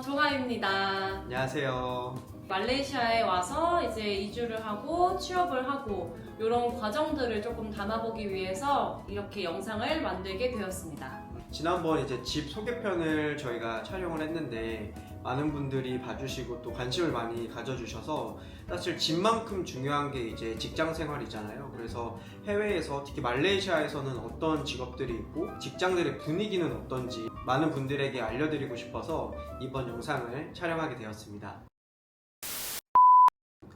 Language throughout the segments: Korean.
안녕하세요. 종아입니다. 안녕하세요. 말레이시아에 와서 이제 이주를 하고 취업을 하고 이런 과정들을 조금 담아보기 위해서 이렇게 영상을 만들게 되었습니다. 지난번 이제 집 소개편을 저희가 촬영을 했는데 많은 분들이 봐주시고 또 관심을 많이 가져주셔서 사실 집만큼 중요한 게 이제 직장 생활이잖아요. 그래서 해외에서 특히 말레이시아에서는 어떤 직업들이 있고 직장들의 분위기는 어떤지 많은 분들에게 알려드리고 싶어서 이번 영상을 촬영하게 되었습니다.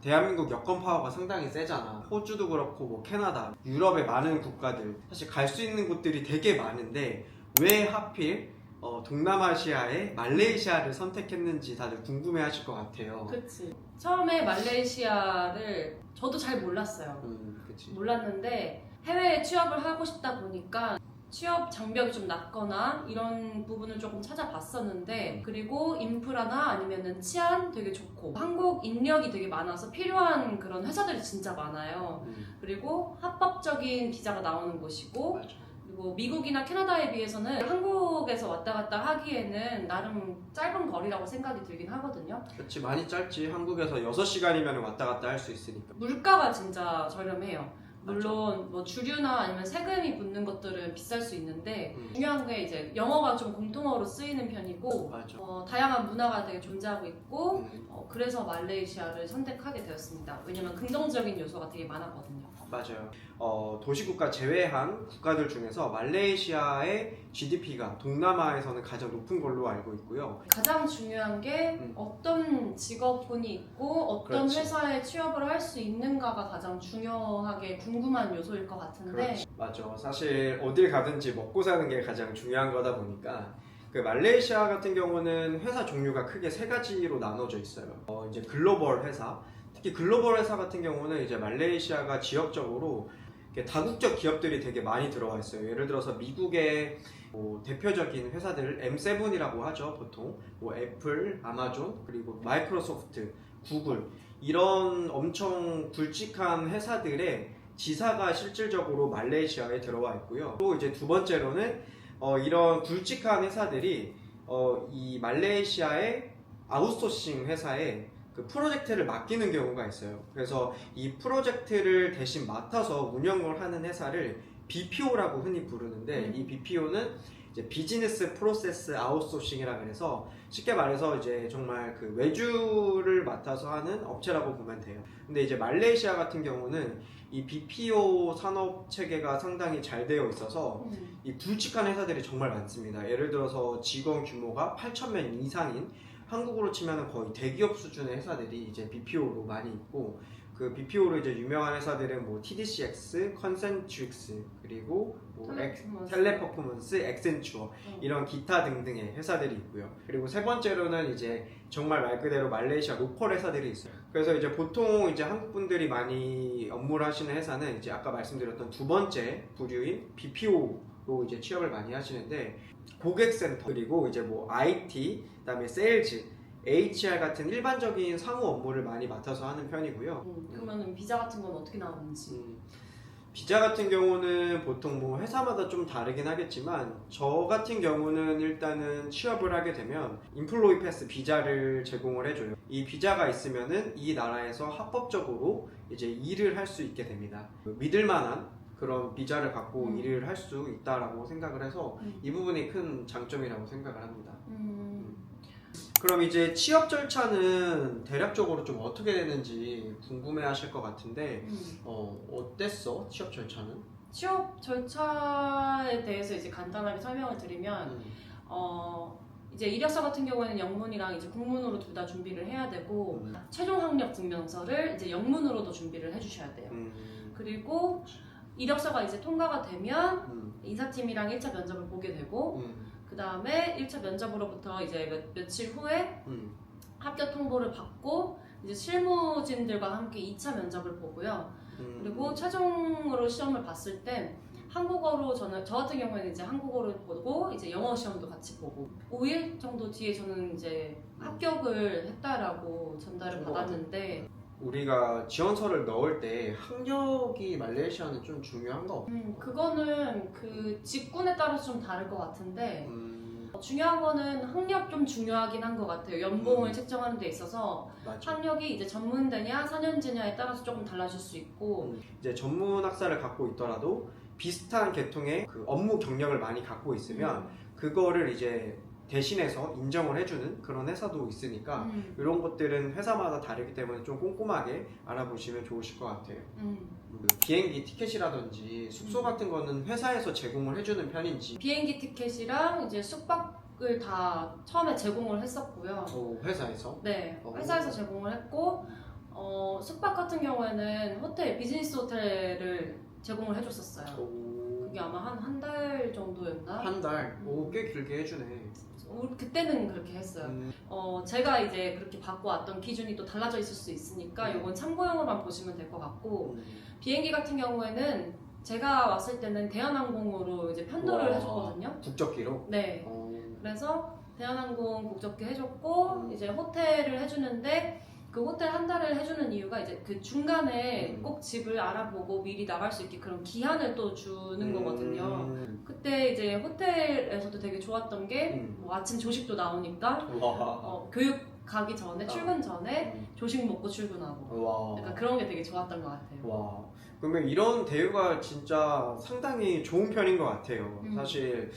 대한민국 여권 파워가 상당히 세잖아. 호주도 그렇고 뭐 캐나다, 유럽의 많은 국가들 사실 갈 수 있는 곳들이 되게 많은데 왜 하필 어, 동남아시아의 말레이시아를 선택했는지 다들 궁금해하실 것 같아요. 그치. 처음에 말레이시아를 저도 잘 몰랐어요. 음, 그치. 몰랐는데 해외에 취업을 하고 싶다 보니까 취업 장벽이 좀 낮거나 이런 부분을 조금 찾아봤었는데 그리고 인프라나 아니면은 치안 되게 좋고 한국 인력이 되게 많아서 필요한 그런 회사들이 진짜 많아요. 음, 그리고 합법적인 비자가 나오는 곳이고 맞아. 그리고 미국이나 캐나다에 비해서는 한국에서 왔다 갔다 하기에는 나름 짧은 거리라고 생각이 들긴 하거든요. 그렇지 많이 짧지. 한국에서 6시간이면 왔다 갔다 할 수 있으니까. 물가가 진짜 저렴해요. 물론 뭐 주류나 아니면 세금이 붙는 것들은 비쌀 수 있는데 음, 중요한 게 이제 영어가 좀 공통어로 쓰이는 편이고 맞아. 어, 다양한 문화가 되게 존재하고 있고 음, 어, 그래서 말레이시아를 선택하게 되었습니다. 왜냐면 긍정적인 요소가 되게 많았거든요. 맞아요. 어, 도시국가 제외한 국가들 중에서 말레이시아의 GDP가 동남아에서는 가장 높은 걸로 알고 있고요. 가장 중요한 게 음. 어떤 직업군이 있고 어떤 그렇지. 회사에 취업을 할 수 있는가가 가장 중요하게 궁금한 요소일 것 같은데 그렇지. 맞아. 사실 어딜 가든지 먹고 사는 게 가장 중요한 거다 보니까 그 말레이시아 같은 경우는 회사 종류가 크게 세 가지로 나눠져 있어요. 어, 이제 글로벌 회사, 특히 글로벌 회사 같은 경우는 이제 말레이시아가 지역적으로 다국적 기업들이 되게 많이 들어와 있어요. 예를 들어서 미국의 뭐 대표적인 회사들 M7이라고 하죠, 보통. 뭐 애플, 아마존, 그리고 마이크로소프트, 구글 이런 엄청 굵직한 회사들의 지사가 실질적으로 말레이시아에 들어와 있고요. 또 이제 두 번째로는 어, 이런 굵직한 회사들이 어, 이 말레이시아의 아웃소싱 회사에 그 프로젝트를 맡기는 경우가 있어요. 그래서 이 프로젝트를 대신 맡아서 운영을 하는 회사를 BPO라고 흔히 부르는데 음. 이 BPO는 이제 비즈니스 프로세스 아웃소싱이라 그래서 쉽게 말해서 이제 정말 그 외주를 맡아서 하는 업체라고 보면 돼요. 근데 이제 말레이시아 같은 경우는 이 BPO 산업 체계가 상당히 잘 되어 있어서 음, 이 굵직한 회사들이 정말 많습니다. 예를 들어서 직원 규모가 8,000명 이상인 한국으로 치면 거의 대기업 수준의 회사들이 이제 BPO로 많이 있고 그 BPO로 이제 유명한 회사들은 뭐 TDCX, 컨센트릭스 그리고 뭐 엑- 텔레퍼포먼스. 텔레퍼포먼스, 엑센추어 어. 이런 기타 등등의 회사들이 있고요. 그리고 세 번째로는 이제 정말 말 그대로 말레이시아 로컬 회사들이 있어요. 그래서 이제 보통 이제 한국 분들이 많이 업무를 하시는 회사는 이제 아까 말씀드렸던 두 번째 부류인 BPO 로 이제 취업을 많이 하시는데 고객센터 그리고 이제 뭐 IT 그다음에 세일즈 HR 같은 일반적인 상호 업무를 많이 맡아서 하는 편이고요. 음, 그러면 비자 같은 건 어떻게 나오는지 음, 비자 같은 경우는 보통 뭐 회사마다 좀 다르긴 하겠지만 저 같은 경우는 일단은 취업을 하게 되면 인플로이 패스 비자를 제공을 해줘요. 이 비자가 있으면은 이 나라에서 합법적으로 이제 일을 할 수 있게 됩니다. 그 믿을 만한 그런 비자를 갖고 음. 일을 할 수 있다라고 생각을 해서 음. 이 부분이 큰 장점이라고 생각을 합니다. 음, 그럼 이제 취업 절차는 대략적으로 좀 어떻게 되는지 궁금해하실 것 같은데 음. 어, 어땠어? 취업 절차는? 취업 절차에 대해서 이제 간단하게 설명을 드리면 음, 어 이제 이력서 같은 경우에는 영문이랑 이제 국문으로 둘 다 준비를 해야 되고 음, 최종 학력 증명서를 이제 영문으로도 준비를 해주셔야 돼요. 음, 그리고 이력서가 이제 통과가 되면 음, 인사팀이랑 1차 면접을 보게 되고 음, 그 다음에 1차 면접으로부터 이제 몇, 며칠 후에 음, 합격 통보를 받고 이제 실무진들과 함께 2차 면접을 보고요. 음. 그리고 최종으로 시험을 봤을 땐 한국어로 저는 저 같은 경우에는 이제 한국어를 보고 이제 영어 시험도 같이 보고 5일 정도 뒤에 저는 이제 합격을 했다라고 전달을. 받았는데 우리가 지원서를 넣을 때 학력이 말레이시아는 좀 중요한가? 음, 그거는 그 직군에 따라서 좀 다를 것 같은데 음, 중요한 거는 학력 좀 중요하긴 한 것 같아요. 연봉을 음. 책정하는 데 있어서 맞아. 학력이 이제 전문대냐 4년제냐에 따라서 조금 달라질 수 있고 음, 이제 전문 학사를 갖고 있더라도 비슷한 계통의 그 업무 경력을 많이 갖고 있으면 음. 그거를 이제 대신해서 인정을 해주는 그런 회사도 있으니까 음, 이런 것들은 회사마다 다르기 때문에 좀 꼼꼼하게 알아보시면 좋으실 것 같아요. 음. 그 비행기 티켓이라든지 숙소 음. 같은 거는 회사에서 제공을 해주는 편인지 비행기 티켓이랑 이제 숙박을 다 처음에 제공을 했었고요. 어, 회사에서 네, 어. 회사에서 제공을 했고 어, 숙박 같은 경우에는 호텔 비즈니스 호텔을 제공을 해줬었어요. 그게 아마 한 한 달 정도였나? 한 달, 오, 꽤 길게 해주네. 그때는 그렇게 했어요. 음, 어, 제가 이제 그렇게 받고 왔던 기준이 또 달라져 있을 수 있으니까 음. 이건 참고용으로만 보시면 될 것 같고 음. 비행기 같은 경우에는 제가 왔을 때는 대한항공으로 이제 편도를 와. 해줬거든요. 국적기로. 네. 어, 그래서 대한항공 국적기 해줬고 음. 이제 호텔을 해주는데 그 호텔 한 달을 해주는 이유가 이제 그 중간에 음. 꼭 집을 알아보고 미리 나갈 수 있게 그런 기한을 또 주는 음, 거거든요. 그때 이제 호텔에서도 되게 좋았던 게 음. 뭐 아침 조식도 나오니까 와. 어, 교육 가기 전에 어. 출근 전에 음. 조식 먹고 출근하고 와. 약간 그런 게 되게 좋았던 것 같아요. 와. 그러면 이런 대우가 진짜 상당히 좋은 편인 것 같아요. 음. 사실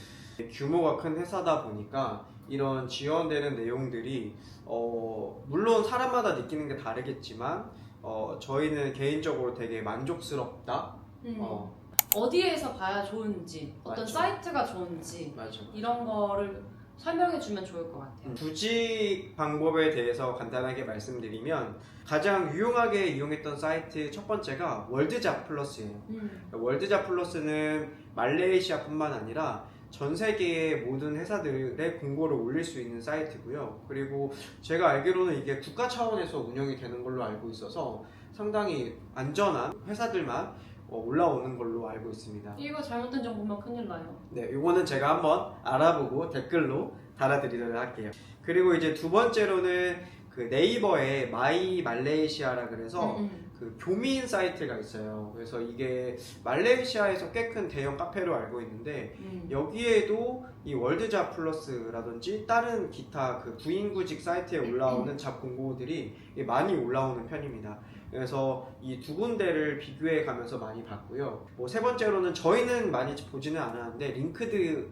규모가 큰 회사다 보니까 이런 지원되는 내용들이 어, 물론 사람마다 느끼는 게 다르겠지만 어, 저희는 개인적으로 되게 만족스럽다. 음. 어, 어디에서 봐야 좋은지 어떤 맞죠. 사이트가 좋은지 맞아. 이런 거를 설명해 주면 좋을 것 같아요. 구직 방법에 대해서 간단하게 말씀드리면 가장 유용하게 이용했던 사이트 첫 번째가 월드잡 플러스예요. 음. 월드잡 플러스는 말레이시아뿐만 아니라 전 세계의 모든 회사들의 공고를 올릴 수 있는 사이트고요. 그리고 제가 알기로는 이게 국가 차원에서 운영이 되는 걸로 알고 있어서 상당히 안전한 회사들만 어, 올라오는 걸로 알고 있습니다. 이거 잘못된 정보면 큰일 나요. 네, 이거는 제가 한번 알아보고 댓글로 달아드리도록 할게요. 그리고 이제 두 번째로는 그 네이버에 마이 말레이시아라 그래서 음, 음. 그 교민 사이트가 있어요. 그래서 이게 말레이시아에서 꽤 큰 대형 카페로 알고 있는데 음. 여기에도 이 월드잡 플러스라든지 다른 기타 그 구인구직 사이트에 올라오는 잡 공고들이 많이 올라오는 편입니다. 그래서 이 두 군데를 비교해 가면서 많이 봤고요. 뭐 세 번째로는 저희는 많이 보지는 않았는데 링크드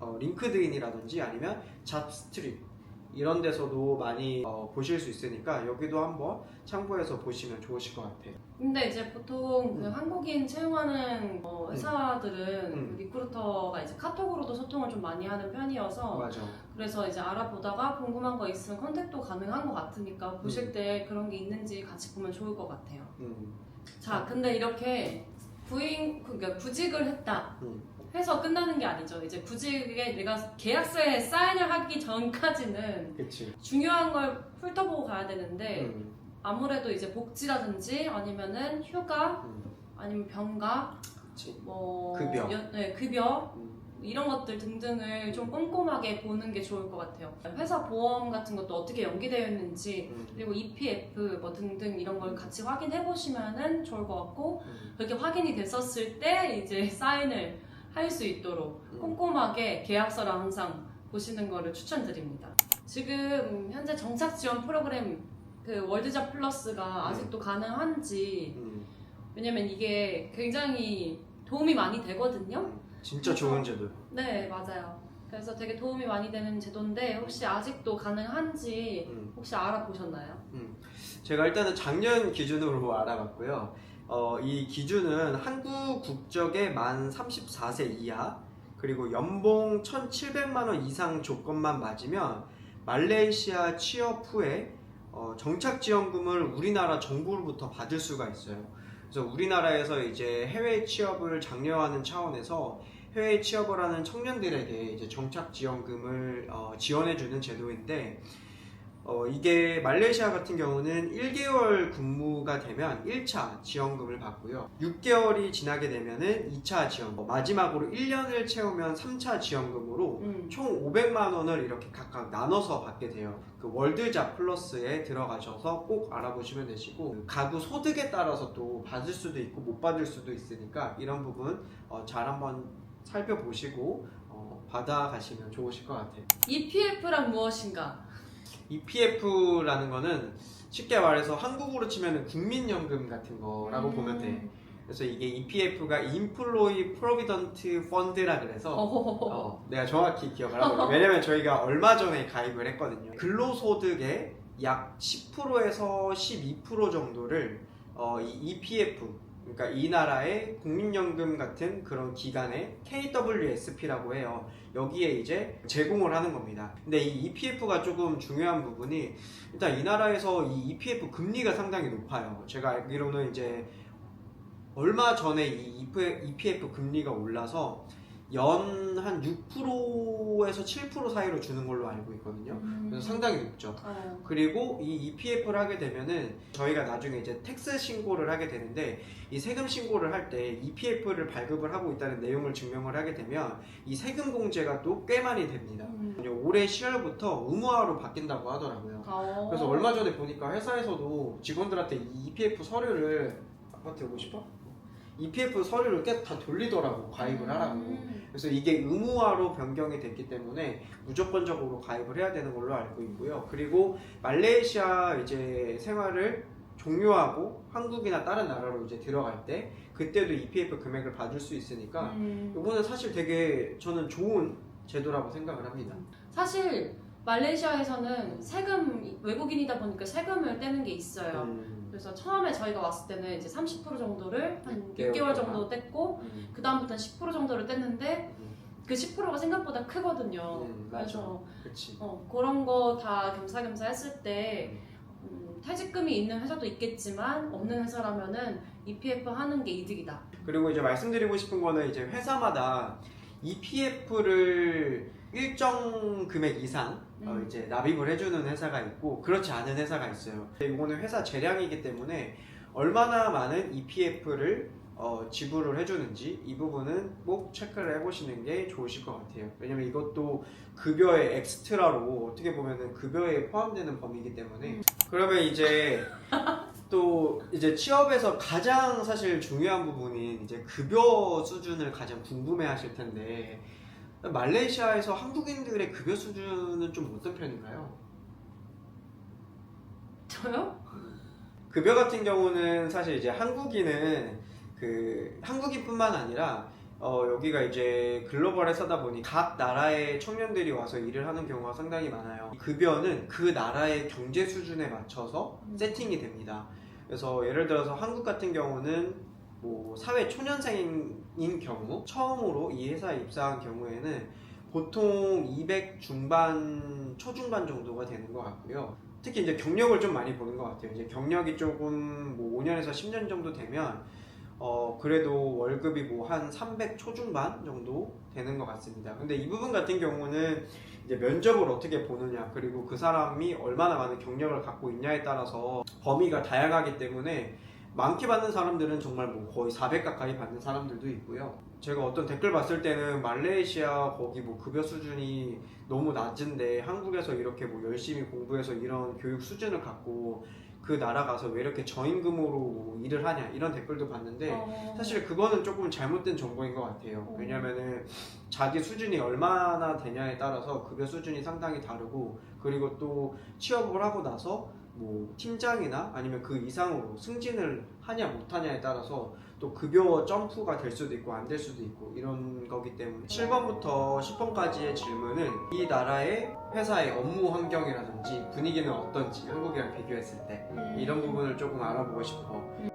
어, 링크드인이라든지 아니면 잡스트릿 이런 데서도 많이 어, 보실 수 있으니까 여기도 한번 참고해서 보시면 좋으실 것 같아요. 근데 이제 보통 그 음. 한국인 채용하는 어, 회사들은 음. 그 리크루터가 이제 카톡으로도 소통을 좀 많이 하는 편이어서 맞아. 그래서 이제 알아보다가 궁금한 거 있으면 컨택도 가능한 것 같으니까 보실 음. 때 그런 게 있는지 같이 보면 좋을 것 같아요. 음. 자, 근데 이렇게 구인 그러니까 구직을 했다. 음. 해서 끝나는 게 아니죠. 이제 구직에 내가 계약서에 사인을 하기 전까지는 그치. 중요한 걸 훑어보고 가야 되는데 음. 아무래도 이제 복지라든지 아니면은 휴가 음. 아니면 병가 그치. 뭐 급여. 연- 네, 급여 음. 이런 것들 등등을 좀 꼼꼼하게 보는 게 좋을 것 같아요. 회사 보험 같은 것도 어떻게 연기되어 있는지 음. 그리고 EPF 뭐 등등 이런 걸 같이 확인해 보시면은 좋을 것 같고 음. 그렇게 확인이 됐었을 때 이제 사인을 할 수 있도록 음. 꼼꼼하게 계약서를 항상 보시는 거를 추천드립니다. 지금 현재 정착 지원 프로그램 그 월드잡 플러스가 아직도 가능한지 음. 왜냐면 이게 굉장히 도움이 많이 되거든요. 음. 진짜 좋은 제도요. 네, 맞아요. 그래서 되게 도움이 많이 되는 제도인데 혹시 아직도 가능한지 음. 혹시 알아보셨나요? 제가 일단은 작년 기준으로 알아봤고요. 어, 이 기준은 한국 국적의 만 34세 이하 그리고 연봉 1,700만 원 이상 조건만 맞으면 말레이시아 취업 후에 어, 정착 지원금을 우리나라 정부로부터 받을 수가 있어요. 그래서 우리나라에서 이제 해외 취업을 장려하는 차원에서 해외 취업을 하는 청년들에게 이제 정착 지원금을 어, 지원해주는 제도인데 어, 이게 말레이시아 같은 경우는 1개월 근무가 되면 1차 지원금을 받고요. 6개월이 지나게 되면은 2차 지원금, 마지막으로 1년을 채우면 3차 지원금으로 음. 총 500만 원을 이렇게 각각 나눠서 받게 돼요. 그 월드잡 플러스에 들어가셔서 꼭 알아보시면 되시고 그 가구 소득에 따라서 또 받을 수도 있고 못 받을 수도 있으니까 이런 부분 어, 잘 한번 살펴보시고 어, 받아가시면 좋으실 것 같아요. EPF란 무엇인가? EPF라는 거는 쉽게 말해서 한국으로 치면 국민연금 같은 거라고 음. 보면 돼. 그래서 이게 EPF가 Employee Provident Fund라 그래서. 어, 내가 정확히 기억을 하고 있어요. 왜냐면 저희가 얼마 전에 가입을 했거든요. 근로소득의 약 10%에서 12% 정도를 어, 이 EPF 그러니까 이 나라의 국민연금 같은 그런 기관의 KWSP라고 해요. 여기에 이제 제공을 하는 겁니다. 근데 이 EPF가 조금 중요한 부분이 일단 이 나라에서 이 EPF 금리가 상당히 높아요. 제가 알기로는 이제 얼마 전에 이 EPF 금리가 올라서 연 한 6%에서 7% 사이로 주는 걸로 알고 있거든요. 음. 그래서 상당히 높죠. 어. 그리고 이 EPF를 하게 되면은 저희가 나중에 이제 텍스 신고를 하게 되는데 이 세금 신고를 할 때 EPF를 발급을 하고 있다는 내용을 증명을 하게 되면 이 세금 공제가 또 꽤 많이 됩니다. 음. 올해 10월부터 의무화로 바뀐다고 하더라고요. 어. 그래서 얼마 전에 보니까 회사에서도 직원들한테 이 EPF 서류를 아파트 오고 싶어? EPF 서류를 꽤 다 돌리더라고 가입을 하라고. 음. 그래서 이게 의무화로 변경이 됐기 때문에 무조건적으로 가입을 해야 되는 걸로 알고 있고요. 그리고 말레이시아 이제 생활을 종료하고 한국이나 다른 나라로 이제 들어갈 때 그때도 EPF 금액을 받을 수 있으니까 음. 이거는 사실 되게 저는 좋은 제도라고 생각을 합니다. 사실 말레이시아에서는 세금 외국인이다 보니까 세금을 떼는 게 있어요. 음, 그래서 처음에 저희가 왔을 때는 이제 30% 정도를 한육 개월 6개월 동안. 정도 뗐고 음, 그 다음부터는 10% 정도를 뗐는데 음, 그 10%가 생각보다 크거든요. 음. 그래서 그렇지. 어, 그런 거 다 겸사겸사 했을 때 음, 퇴직금이 있는 회사도 있겠지만 없는 회사라면은 EPF 하는 게 이득이다. 그리고 이제 말씀드리고 싶은 거는 이제 회사마다 EPF를 일정 금액 이상 어, 음. 이제 납입을 해주는 회사가 있고 그렇지 않은 회사가 있어요. 이거는 회사 재량이기 때문에 얼마나 많은 EPF를 어, 지불을 해주는지 이 부분은 꼭 체크를 해보시는 게 좋으실 것 같아요. 왜냐면 이것도 급여의 엑스트라로 어떻게 보면은 급여에 포함되는 범위이기 때문에 음. 그러면 이제 또 이제 취업에서 가장 사실 중요한 부분인 이제 급여 수준을 가장 궁금해하실 텐데 말레이시아에서 한국인들의 급여 수준은 좀 어떤 편인가요? 저요? 급여 같은 경우는 사실 이제 한국인은 그 한국인뿐만 아니라 어, 여기가 이제 글로벌 회사다 보니 각 나라의 청년들이 와서 일을 하는 경우가 상당히 많아요. 급여는 그 나라의 경제 수준에 맞춰서 음. 세팅이 됩니다. 그래서 예를 들어서 한국 같은 경우는 뭐 사회 초년생인 경우 처음으로 이 회사에 입사한 경우에는 보통 200 중반 초중반 정도가 되는 것 같고요. 특히 이제 경력을 좀 많이 보는 것 같아요. 이제 경력이 조금 뭐 5년에서 10년 정도 되면 어 그래도 월급이 뭐 한 300 초중반 정도 되는 것 같습니다. 근데 이 부분 같은 경우는 이제 면접을 어떻게 보느냐 그리고 그 사람이 얼마나 많은 경력을 갖고 있냐에 따라서 범위가 다양하기 때문에 많게 받는 사람들은 정말 뭐 거의 400 가까이 받는 사람들도 있고요. 제가 어떤 댓글 봤을 때는 말레이시아 거기 뭐 급여 수준이 너무 낮은데 한국에서 이렇게 뭐 열심히 공부해서 이런 교육 수준을 갖고 그 나라 가서 왜 이렇게 저임금으로 뭐 일을 하냐 이런 댓글도 봤는데 어, 사실 그거는 조금 잘못된 정보인 것 같아요. 왜냐면은 자기 수준이 얼마나 되냐에 따라서 급여 수준이 상당히 다르고 그리고 또 취업을 하고 나서 뭐 팀장이나 아니면 그 이상으로 승진을 하냐 못하냐에 따라서 또 급여 점프가 될 수도 있고 안 될 수도 있고 이런 거기 때문에 7번부터 10번까지의 질문은 이 나라의 회사의 업무 환경이라든지 분위기는 어떤지 한국이랑 비교했을 때 음. 이런 부분을 조금 알아보고 싶어.